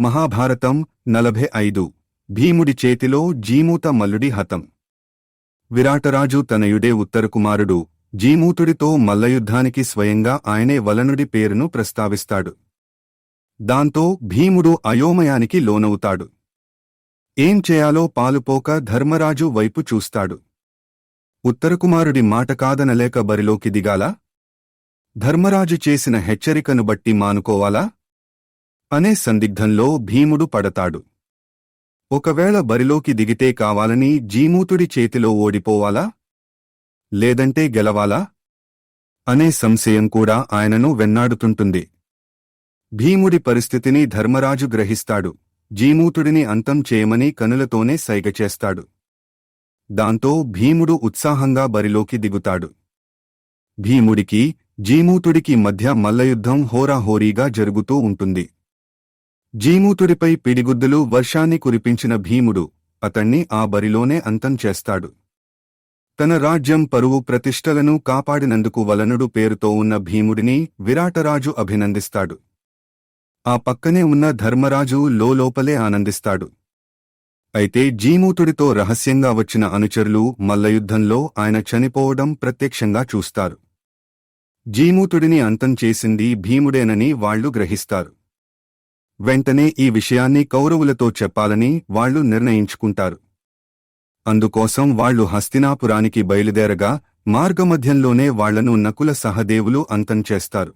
మహాభారతం నలభై ఐదు. భీముడి చేతిలో జీమూత మల్లుడి హతం. విరాటరాజు తనయుడే ఉత్తరకుమారుడు. జీమూతుడితో మల్లయుద్ధానికి స్వయంగా ఆయనే వలనుడి పేరును ప్రస్తావిస్తాడు. దాంతో భీముడు అయోమయానికి లోనవుతాడు. ఏం చేయాలో పాలుపోక ధర్మరాజు వైపు చూస్తాడు. ఉత్తరకుమారుడి మాట కాదనలేక బరిలోకి దిగాలా? ధర్మరాజు చేసిన హెచ్చరికను బట్టి మానుకోవాలా? అనే సందిగ్ధంలో భీముడు పడతాడు. ఒకవేళ బరిలోకి దిగితే కావాలని జీమూతుడి చేతిలో ఓడిపోవాలా? లేదంటే గెలవాలా? అనే సంశయం కూడా ఆయనను వెన్నాడుతుంటుంది. భీముడి పరిస్థితిని ధర్మరాజు గ్రహిస్తాడు. జీమూతుడిని అంతం చేయమని కనులతోనే సైగ చేస్తాడు. దాంతో భీముడు ఉత్సాహంగా బరిలోకి దిగుతాడు. భీముడికి జీమూతుడికి మధ్య మల్లయుద్ధం హోరాహోరీగా జరుగుతూ ఉంటుంది. జీమూతుడిపై పిడిగుద్దులు వర్షాన్ని కురిపించిన భీముడు. అతణ్ణి ఆ బరిలోనే అంతం చేస్తాడు. తన రాజ్యం పరువు ప్రతిష్టలను కాపాడినందుకు వలనుడు పేరుతో ఉన్న భీముడిని విరాటరాజు అభినందిస్తాడు. ఆ పక్కనే ఉన్న ధర్మరాజు లోలోపలే ఆనందిస్తాడు. అయితే జీమూతుడితో రహస్యంగా వచ్చిన అనుచరులు మల్లయుద్ధంలో ఆయన చనిపోవడం ప్రత్యక్షంగా చూస్తారు. జీమూతుడిని అంతం చేసింది భీముడేనని వాళ్ళు గ్రహిస్తారు. వెంటనే ఈ విషయాన్ని కౌరవులతో చెప్పాలని వాళ్ళు నిర్ణయించుకుంటారు. అందుకోసం వాళ్ళు హస్తినాపురానికి బయలుదేరగా మార్గమధ్యంలోనే వాళ్ళను నకుల సహదేవులు అంతం చేస్తారు.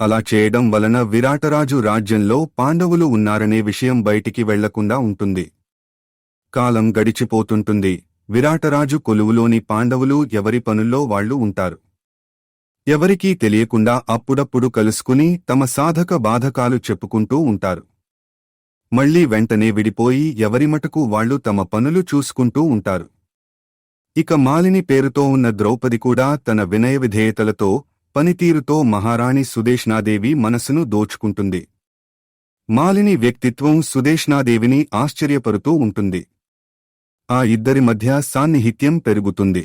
అలా చేయడం వలన విరాటరాజు రాజ్యంలో పాండవులు ఉన్నారనే విషయం బయటికి వెళ్ళకుండా ఉంటుంది. కాలం గడిచిపోతుంటుంది. విరాటరాజు కొలువులోని పాండవులు ఎవరి పనుల్లో వాళ్ళు ఉంటారు. ఎవరికీ తెలియకుండా అప్పుడప్పుడు కలుసుకుని తమ సాధక బాధకాలు చెప్పుకుంటూ ఉంటారు. మళ్ళీ వెంటనే విడిపోయి ఎవరిమటుకు వాళ్ళు తమ పనులు చూసుకుంటూ ఉంటారు. ఇక మాలిని పేరుతో ఉన్న ద్రౌపది కూడా తన వినయ విధేయతలతో పనితీరుతో మహారాణి సుదేష్ణాదేవి మనసును దోచుకుంటుంది. మాలిని వ్యక్తిత్వం సుదేష్ణాదేవిని ఆశ్చర్యపరుతూ ఉంటుంది. ఆ ఇద్దరి మధ్య సాన్నిహిత్యం పెరుగుతుంది.